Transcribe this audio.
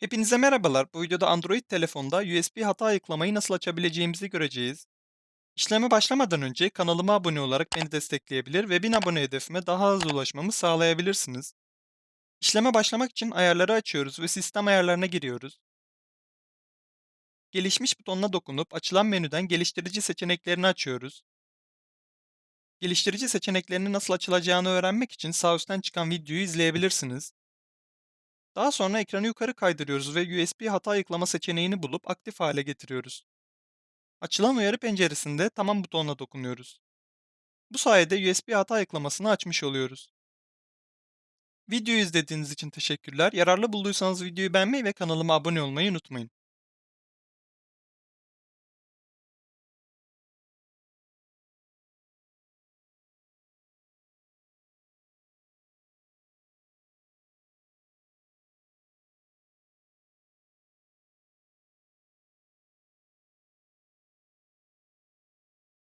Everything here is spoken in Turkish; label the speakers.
Speaker 1: Hepinize merhabalar. Bu videoda Android telefonda USB hata ayıklamayı nasıl açabileceğimizi göreceğiz. İşleme başlamadan önce kanalıma abone olarak beni destekleyebilir ve 1000 abone hedefime daha hızlı ulaşmamı sağlayabilirsiniz. İşleme başlamak için ayarları açıyoruz ve sistem ayarlarına giriyoruz. Gelişmiş butonuna dokunup açılan menüden geliştirici seçeneklerini açıyoruz. Geliştirici seçeneklerinin nasıl açılacağını öğrenmek için sağ üstten çıkan videoyu izleyebilirsiniz. Daha sonra ekranı yukarı kaydırıyoruz ve USB hata ayıklama seçeneğini bulup aktif hale getiriyoruz. Açılan uyarı penceresinde tamam butonuna dokunuyoruz. Bu sayede USB hata ayıklamasını açmış oluyoruz. Videoyu izlediğiniz için teşekkürler. Yararlı bulduysanız videoyu beğenmeyi ve kanalıma abone olmayı unutmayın.